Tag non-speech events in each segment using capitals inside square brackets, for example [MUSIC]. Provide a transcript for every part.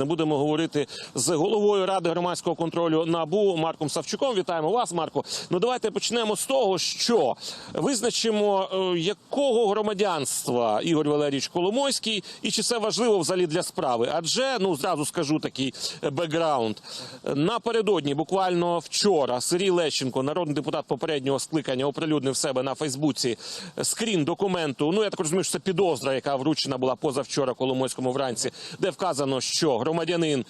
Не будемо говорити з головою ради громадського контролю НАБУ Марком Савчуком. Вітаємо вас, Марко. Ну давайте почнемо з того, що визначимо, е, якого громадянства Ігор Валерійович Коломойський, і чи це важливо взагалі для справи. Адже ну зразу скажу такий е, бекграунд. Напередодні, буквально вчора, Сергій Лещенко, народний депутат попереднього скликання, оприлюднив себе на Фейсбуці скрін документу. Ну я так розумію, що це підозра, яка вручена була позавчора Коломойському вранці, де вказано, що громадянин.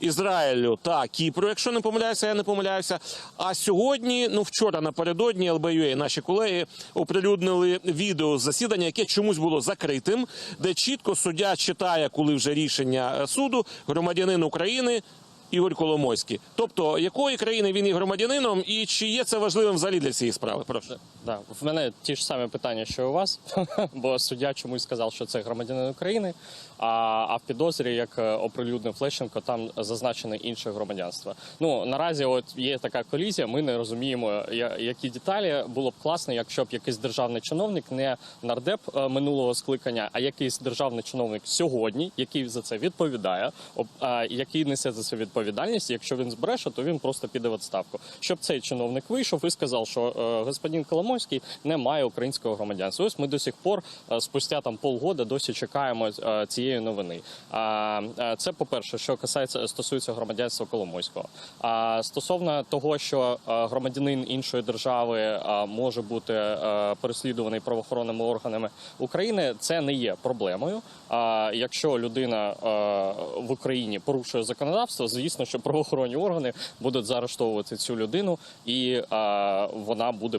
Ізраїлю та Кіпру, якщо не помиляюся, я не помиляюся. А сьогодні, ну вчора напередодні, ЛБЮА, наші колеги оприлюднили відео засідання, яке чомусь було закритим, де чітко суддя читає, коли вже рішення е, суду, громадянин України. Ігор Коломойський. Тобто, якої країни він є громадянином, і чи є це важливим взагалі для цієї справи? Прошу. Да, в мене ті ж самі питання, що у вас, [LAUGHS] бо суддя чомусь сказав, що це громадянин України. А, в підозрі, як е, оприлюднив Лещенко, там зазначене інше громадянство. Ну наразі, от є така колізія. Ми не розуміємо, які деталі було б класно, якщо б якийсь державний чиновник, не нардеп е, минулого скликання, а якийсь державний чиновник сьогодні, який за це відповідає, об- який несе за це відповідальність. Якщо він збреше, то він просто піде в відставку. Щоб цей чиновник вийшов і сказав, що е, господин Коломойський не має українського громадянства. Ось ми до сих пор, е, спустя там полгода, досі чекаємо е, цієї новини. А це по перше, що касається стосується громадянства Коломойського. А стосовно того, що е, громадянин іншої держави е, може бути е, переслідуваний правоохоронними органами України, це не є проблемою. А якщо людина в Україні порушує законодавство, звісно, що правоохоронні органи будуть заарештовувати цю людину, і вона буде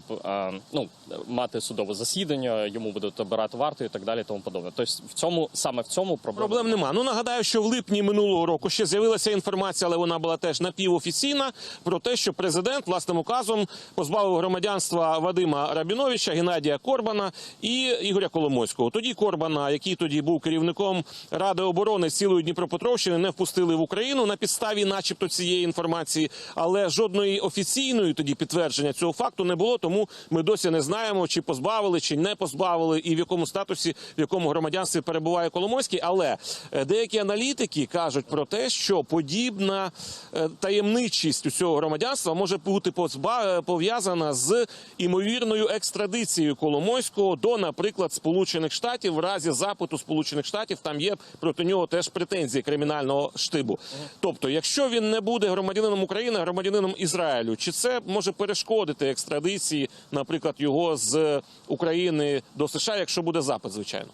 ну мати судове засідання, йому будуть обирати варту і так далі. Тому подобне. Тобто в цьому саме в цьому проблема. Проблем нема. Ну нагадаю, що в липні минулого року ще з'явилася інформація, але вона була теж напівофіційна, про те, що президент власним указом позбавив громадянства Вадима Рабіновича, Геннадія Корбана і Ігоря Коломойського. Тоді Корбана, який тоді був керівником Ради оборони цілої Дніпропетровщини, не впустили в Україну на підставі, начебто, цієї інформації, але жодної офіційної тоді підтвердження цього факту не було. Тому ми досі не знаємо, чи позбавили, чи не позбавили, і в якому статусі, в якому громадянстві перебуває Коломойський. Але е, деякі аналітики кажуть про те, що подібна е, таємничість у цього громадянства може бути е, пов'язана з імовірною екстрадицією Коломойського до, наприклад, Сполучених Штатів в разі запиту Сполучених Штатів. Там є проти нього теж претензії кримінального штибу. Тобто, якщо він не буде громадянином України, громадянином Ізраїлю, чи це може перешкодити екстрадиції, наприклад, його з України до США, якщо буде запит, звичайно.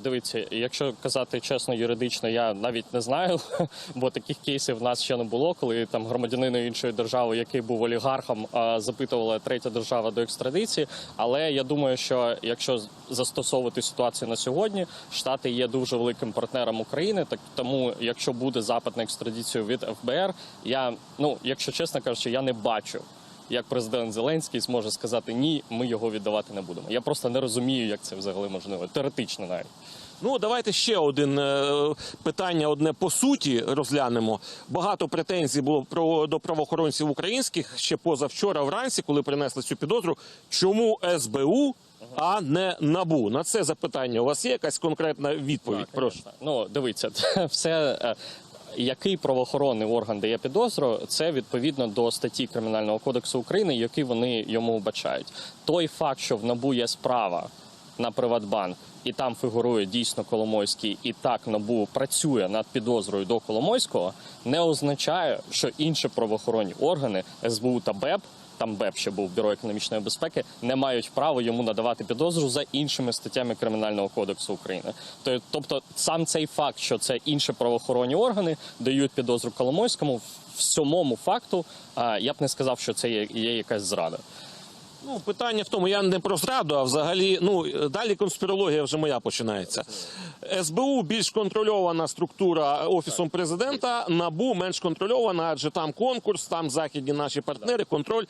Дивіться, якщо казати чесно, юридично, я навіть не знаю, [LAUGHS] бо таких кейсів в нас ще не було, коли там громадянина іншої держави, який був олігархом, запитувала третя держава до екстрадиції. Але я думаю, що якщо застосовувати ситуацію на сьогодні, штати є дуже великим партнером України. Так тому, якщо буде запит на екстрадицію від ФБР, я ну, якщо чесно кажучи, я не бачу. Як президент Зеленський зможе сказати ні, ми його віддавати не будемо. Я просто не розумію, як це взагалі можливо. Теоретично навіть. Ну, давайте ще один е, питання, одне по суті розглянемо. Багато претензій було про до правоохоронців українських ще позавчора вранці, коли принесли цю підозру. Чому СБУ, а не НАБУ? На це запитання у вас є якась конкретна відповідь? Так, Прошу. Ну, дивіться, [LAUGHS] все. Який правоохоронний орган дає підозру, це відповідно до статті Кримінального кодексу України, які вони йому вбачають. Той факт, що в НАБУ є справа на Приватбанк, і там фігурує дійсно Коломойський, і так НАБУ працює над підозрою до Коломойського, не означає, що інші правоохоронні органи СБУ та БЕП. Там БЕП ще був бюро економічної безпеки, не мають права йому надавати підозру за іншими статтями Кримінального кодексу України. То- Тобто, сам цей факт, що це інші правоохоронні органи дають підозру Коломойському, в самому факту я б не сказав, що це є якась зрада. Ну, питання в тому, я не про зраду, а взагалі, ну далі конспірологія вже моя починається. СБУ більш контрольована структура офісом президента, набу менш контрольована, адже там конкурс, там західні наші партнери, контроль.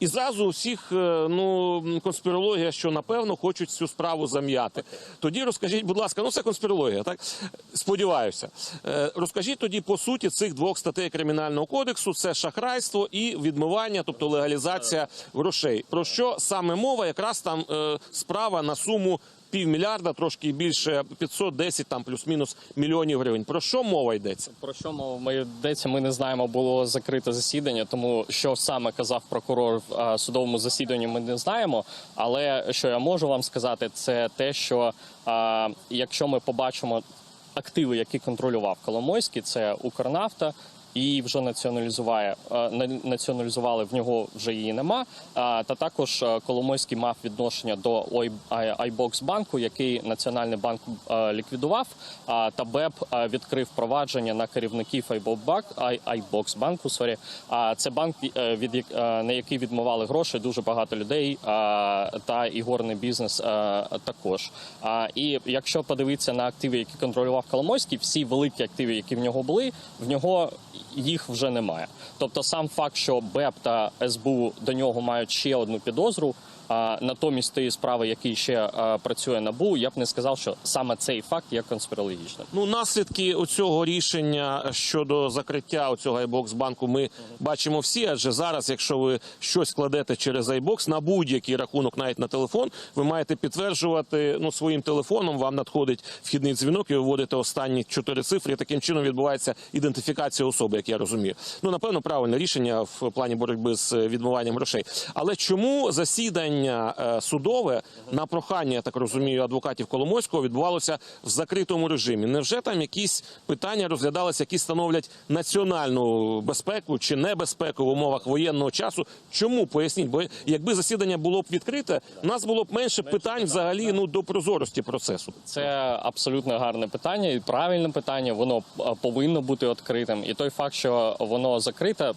І зразу всіх е, ну конспірологія, що напевно хочуть цю справу зам'яти. Тоді розкажіть, будь ласка, ну це конспірологія, так сподіваюся. Е, Розкажіть тоді по суті цих двох статей кримінального кодексу: це шахрайство і відмивання, тобто легалізація грошей. Про що саме мова? Якраз там е, справа на суму півмільярда, трошки більше 510 там плюс-мінус мільйонів гривень. Про що мова йдеться? Про що мова йдеться, ми не знаємо. Було закрите засідання, тому що саме казав прокурор в судовому засіданні, ми не знаємо. Але що я можу вам сказати, це те, що якщо ми побачимо активи, які контролював Коломойський, це Укрнафта. І вже націоналізуває е, націоналізували в нього вже її нема. Та також е, Коломойський мав відношення до Айбокс банку, який Національний банк е, ліквідував. Та БЕП відкрив провадження на керівників Айбокс банку. Сорі, це банк, від на який відмивали гроші дуже багато людей. Та ігорний бізнес також. І якщо подивитися на активи, які контролював Коломойський, всі великі активи, які в нього були, в нього їх вже немає. Тобто, сам факт, що БЕП та СБУ до нього мають ще одну підозру. Натомість тієї справи, які ще працює набу, я б не сказав, що саме цей факт є конспірологічним. Ну, наслідки цього рішення щодо закриття цього айбокс банку ми бачимо всі. Адже зараз, якщо ви щось кладете через айбокс на будь-який рахунок, навіть на телефон, ви маєте підтверджувати ну своїм телефоном. Вам надходить вхідний дзвінок, і ви вводите останні чотири цифри. Таким чином відбувається ідентифікація особи, як я розумію. Ну напевно, правильне рішення в плані боротьби з відмиванням грошей. Але чому засідання е, судове на прохання, я так розумію, адвокатів Коломойського відбувалося в закритому режимі? Невже там якісь питання розглядалися, які становлять національну безпеку чи небезпеку в умовах воєнного часу? Чому поясніть? Бо якби засідання було б відкрите, у нас було б менше питань взагалі ну до прозорості процесу. Це абсолютно гарне питання і правильне питання. Воно е, повинно бути відкритим. І той факт, що воно закрите.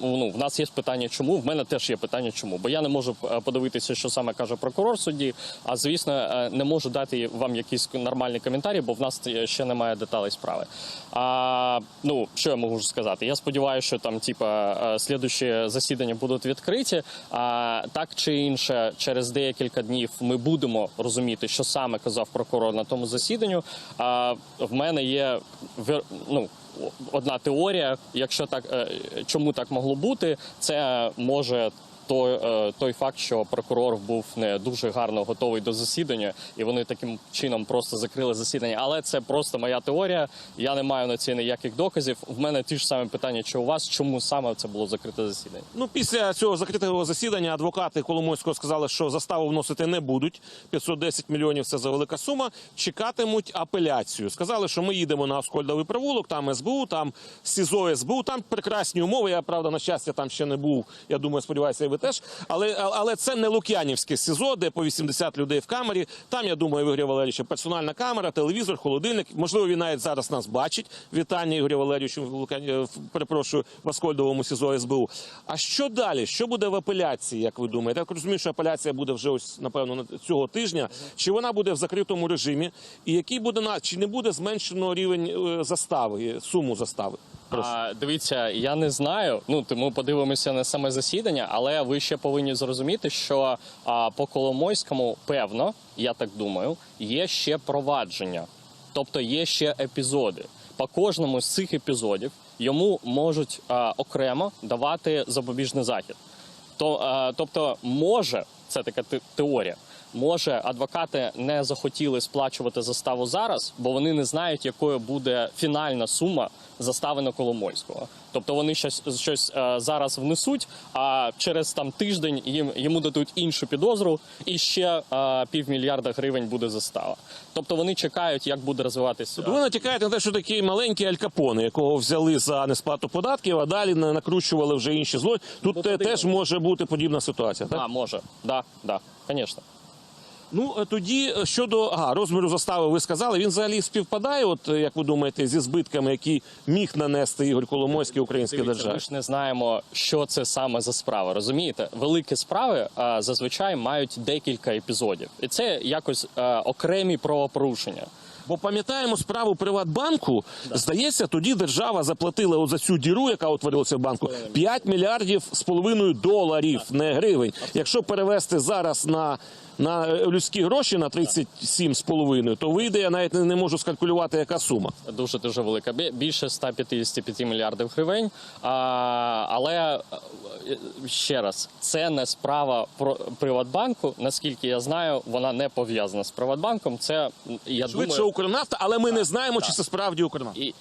Ну, в нас є питання, чому в мене теж є питання, чому, бо я не можу е, подивитися, що саме каже прокурор судді. А звісно, е, не можу дати вам якийсь нормальний коментарі, бо в нас ще немає деталей справи. А ну що я можу сказати? Я сподіваюся, що там, типа, е, слідучі засідання будуть відкриті. А так чи інше, через декілька днів ми будемо розуміти, що саме казав прокурор на тому засіданню. А в мене є ну, одна теорія. Якщо так, чому так могло бути, це може. Той, е, той факт, що прокурор був не дуже гарно готовий до засідання, і вони таким чином просто закрили засідання. Але це просто моя теорія. Я не маю на це ніяких доказів. В мене ті ж самі питання, чи у вас чому саме це було закрите засідання? Ну, після цього закритого засідання адвокати Коломойського сказали, що заставу вносити не будуть. 510 мільйонів це за велика сума. Чекатимуть апеляцію. Сказали, що ми їдемо на Оскольдовий провулок, там СБУ, там СІЗО СБУ, там прекрасні умови. Я правда на щастя там ще не був. Я думаю, сподіваюся, і ви теж. Але але це не Лук'янівське СІЗО, де по 80 людей в камері. Там я думаю, Ігоря Валерійовича персональна камера, телевізор, холодильник. Можливо, він навіть зараз нас бачить. Вітання Ігоря Валерійовичу Лук'яні- перепрошую в Аскольдовому СІЗО СБУ. А що далі? Що буде в апеляції? Як ви думаєте? Я так розумію, що апеляція буде вже ось напевно на- цього тижня. Чи вона буде в закритому режимі? І який буде чи не буде зменшено рівень е, застави, суму застави? Прошу. А, дивіться, я не знаю. Ну тому подивимося на саме засідання, але ви ще повинні зрозуміти, що а, по Коломойському, певно, я так думаю, є ще провадження, тобто є ще епізоди. По кожному з цих епізодів йому можуть а, окремо давати запобіжний захід. То, е, тобто, може, це така теорія. Може, адвокати не захотіли сплачувати заставу зараз, бо вони не знають, якою буде фінальна сума застави на Коломойського. Тобто вони щось, щось е, зараз внесуть, а через там тиждень їм йому дадуть іншу підозру, і ще е, півмільярда гривень буде застава. Тобто вони чекають, як буде розвиватися. Ви натякаєте на те, що такий маленький Аль Капоне, якого взяли за несплату податків, а далі на- накручували вже інші зло. Тут Ну, те- теж може бути подібна ситуація. Так? А, може, да, да, звісно. Ну е, тоді е, щодо ага, розміру застави, ви сказали, він взагалі співпадає, от е, як ви думаєте, зі збитками, які міг нанести Ігор Коломойський українській Дивіться, державі. Ми ж не знаємо, що це саме за справа. Розумієте, великі справи а, зазвичай мають декілька епізодів, і це якось а, окремі правопорушення. Бо пам'ятаємо справу Приватбанку. Здається, тоді держава заплатила от за цю діру, яка утворилася в банку, 5 мільярдів з половиною доларів, не гривень. Якщо перевести зараз на на е, людські гроші на 37,5, то вийде, я навіть не, можу скалькулювати, яка сума. Дуже дуже велика. Бі- Більше 155 мільярдів гривень. Але е, ще раз, це не справа про Приватбанку. Наскільки я знаю, вона не пов'язана з Приватбанком. Це я Швидше думаю. Укрнафта, але ми не знаємо, чи це справді Укрнафта. І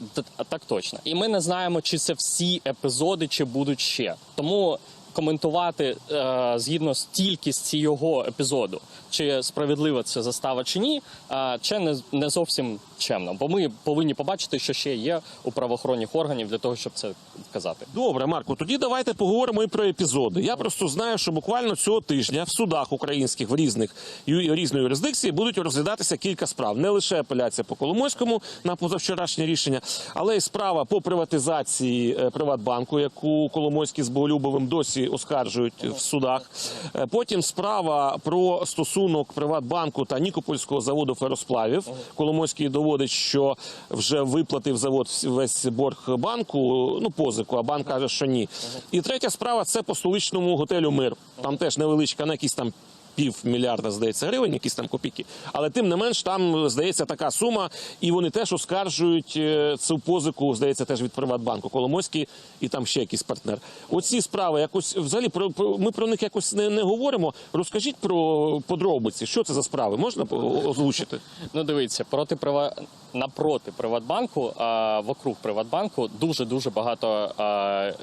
так точно. І ми не знаємо, чи це всі епізоди, чи будуть ще. Тому коментувати е, згідно з тільки з цього епізоду, чи справедлива це застава чи ні, е, це не, не зовсім чемно. Бо ми повинні побачити, що ще є у правоохоронних органів для того, щоб це казати. Добре, Марко, тоді давайте поговоримо і про епізоди. Я просто знаю, що буквально цього тижня в судах українських в різних різної юрисдикції будуть розглядатися кілька справ. Не лише апеляція по Коломойському на позавчорашнє рішення, але й справа по приватизації е, Приватбанку, яку Коломойський з Боголюбовим досі оскаржують в судах. Е, Потім справа про стосунок Приватбанку та Нікопольського заводу феросплавів. Коломойський доводить, що вже виплатив завод весь борг банку, ну позику, а банк каже, що ні. І третя справа це по столичному готелю Мир. Там теж невеличка, на якісь там. Пів мільярда здається гривень, якісь там копійки, але тим не менш там здається така сума, і вони теж оскаржують е, цю позику, здається, теж від Приватбанку Коломойський і там ще якийсь партнер. Оці справи якось взагалі про, ми про них якось не, не говоримо. Розкажіть про подробиці, що це за справи? Можна озвучити? [LAUGHS] Ну, дивіться, проти прива... напроти Приватбанку, а, вокруг Приватбанку дуже дуже багато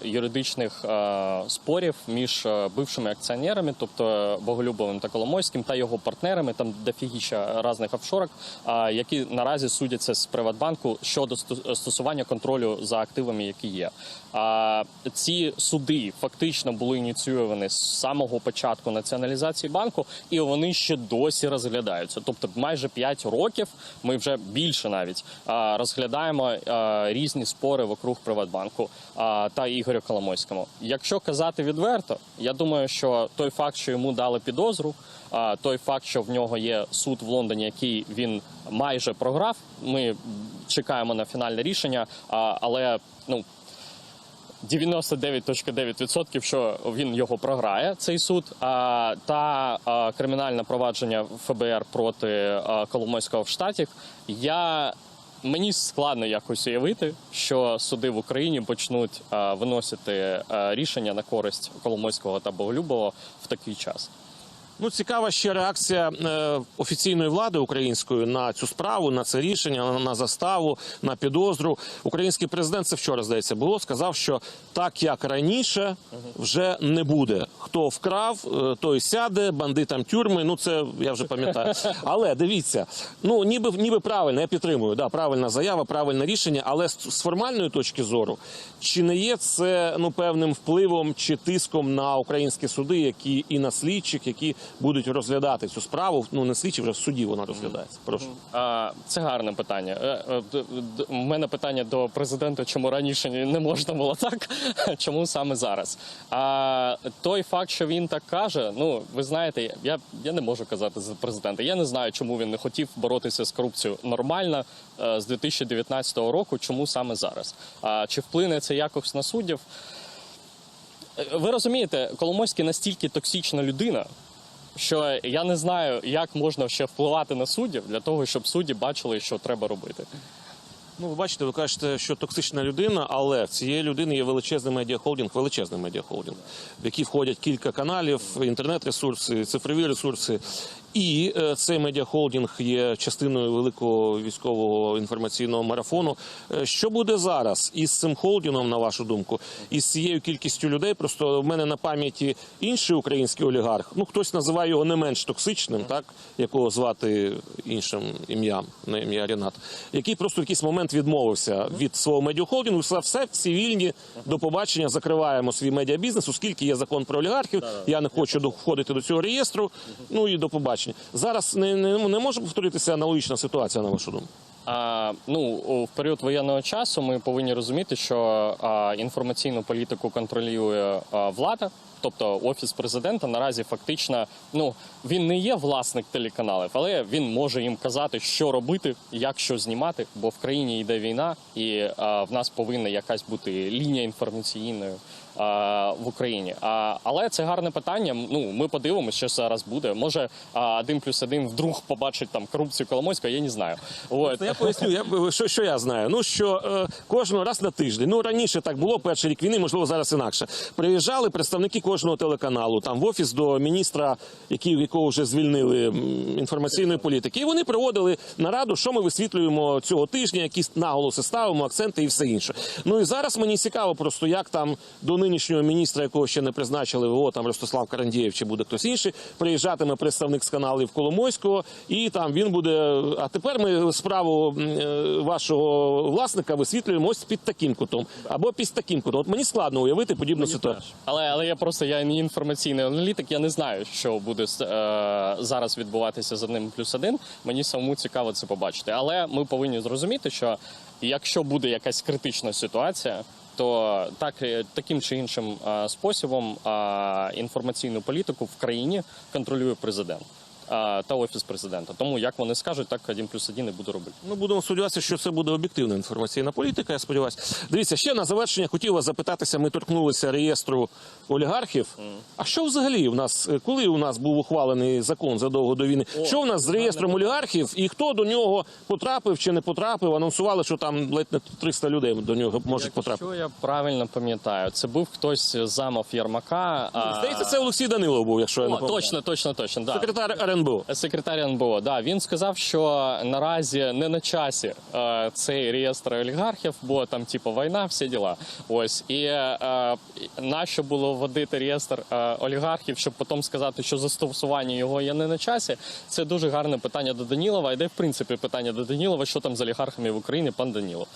юридичних спорів між бившими акціонерами, тобто Боголюбовим та Коломойським, та його партнерами. Там дофігіща різних офшорок, які наразі судяться з Приватбанку щодо стосування контролю за активами, які є. Ці суди фактично були ініційовані з самого початку націоналізації банку, і вони ще досі розглядаються. Тобто, майже 5 років ми вже більше навіть розглядаємо різні спори вокруг Приватбанку та Ігорю Коломойському. Якщо казати відверто, я думаю, що той факт, що йому дали підозру, а, той факт, що в нього є суд в Лондоні, який він майже програв. Ми чекаємо на фінальне рішення, але ну. 99.9% що він його програє, цей суд. Та кримінальне провадження ФБР проти Коломойського в штаті. Я мені складно якось уявити, що суди в Україні почнуть виносити рішення на користь Коломойського та Боголюбова в такий час. Ну, цікава ще реакція е, офіційної влади української на цю справу, на це рішення, на, на заставу, на підозру. Український президент це вчора здається було. Сказав, що так як раніше вже не буде. Хто вкрав, е, той сяде, бандитам тюрми. Ну це я вже пам'ятаю. Але дивіться, ну ніби ніби правильно, я підтримую. Да, правильна заява, правильне рішення. Але з, формальної точки зору, чи не є це ну певним впливом чи тиском на українські суди, які і на слідчих, які будуть розглядати цю справу? Ну не слідчі, вже в суді вона розглядається. Прошу. Це гарне питання. Е, е, У мене питання до президента, чому раніше не можна було так, [LAUGHS] чому саме зараз. А той факт, що він так каже, ну ви знаєте, я, я не можу казати за президента. Я не знаю, чому він не хотів боротися з корупцією нормально е, з 2019 року. Чому саме зараз? А чи вплине це якось на суддів? Е, Ви розумієте, Коломойський настільки токсична людина, що я не знаю, як можна ще впливати на суддів для того, щоб судді бачили, що треба робити. Ну, ви бачите, ви кажете, що токсична людина, але в цієї людини є величезний медіахолдинг, величезний медіахолдинг, в який входять кілька каналів, інтернет-ресурси, цифрові ресурси. І е, цей медіахолдинг є частиною великого військового інформаційного марафону. Е, Що буде зараз із цим холдингом, на вашу думку, із цією кількістю людей? Просто в мене на пам'яті інший український олігарх. Ну хтось називає його не менш токсичним, так якого звати іншим ім'ям, на ім'я Ренат, який просто в якийсь момент відмовився від свого медіахолдингу. Все, все всі вільні до побачення. Закриваємо свій медіабізнес, оскільки є закон про олігархів. Я не хочу до- входити до цього реєстру. Ну і до побачення. Зараз не, не, не може повторитися аналогічна ситуація, на вашу думку. А, ну, в період воєнного часу ми повинні розуміти, що а, інформаційну політику контролює а, влада. Тобто офіс президента наразі фактично ну він не є власник телеканалів, але він може їм казати, що робити, як що знімати, бо в країні йде війна, і а, в нас повинна якась бути лінія інформаційною в Україні. Але це гарне питання. Ну ми подивимося, що зараз буде. Може, один плюс один вдруг побачить там корупцію Коломойського, я не знаю. От. Я поясню, я, що, що я знаю. Ну що е, кожного раз на тиждень. Ну раніше так було, перший рік війни, можливо, зараз інакше. Приїжджали представники кожного телеканалу там в офіс до міністра, який, якого вже звільнили інформаційної політики. І вони проводили нараду, що ми висвітлюємо цього тижня, якісь наголоси ставимо, акценти і все інше. Ну і зараз мені цікаво просто, як там до нинішнього міністра, якого ще не призначили, о, там Ростислав Карандієв чи буде хтось інший, приїжджатиме представник з каналів Коломойського, і там він буде. А тепер ми справу е, вашого власника висвітлюємо ось під таким кутом або під таким кутом. От мені складно уявити подібну ситуацію. Але але я просто я не інформаційний аналітик. Я не знаю, що буде е, зараз відбуватися з одним плюс один. Мені самому цікаво це побачити. Але ми повинні зрозуміти, що якщо буде якась критична ситуація. То так е, таким чи іншим е, способом е, інформаційну політику в країні контролює президент та офіс президента. Тому як вони скажуть, так один плюс один і буду робити. Ну, будемо сподіватися, що це буде об'єктивна інформаційна політика. Я сподіваюся. Дивіться, ще на завершення хотів вас запитатися. Ми торкнулися реєстру олігархів. А що взагалі в нас, е, коли у нас був ухвалений закон задовго до війни? О, що в нас з реєстром олігархів і хто до нього потрапив чи не потрапив? Анонсували, що там ледь не 300 людей до нього можуть потрапити. Якщо я правильно пам'ятаю, це був хтось замов Єрмака. Здається, це Олексій Данилов був, якщо я не О, точно, точно, точно. Да. Секретар РНБО. Секретар НБО, да, він сказав, що наразі не на часі е, цей реєстр олігархів, бо там, типу, війна, всі діла. Ось і е, нащо було вводити реєстр е, олігархів, щоб потім сказати, що застосування його є не на часі. Це дуже гарне питання до Данілова. Іде в принципі питання до Данілова, що там з олігархами в Україні, пан Данілов.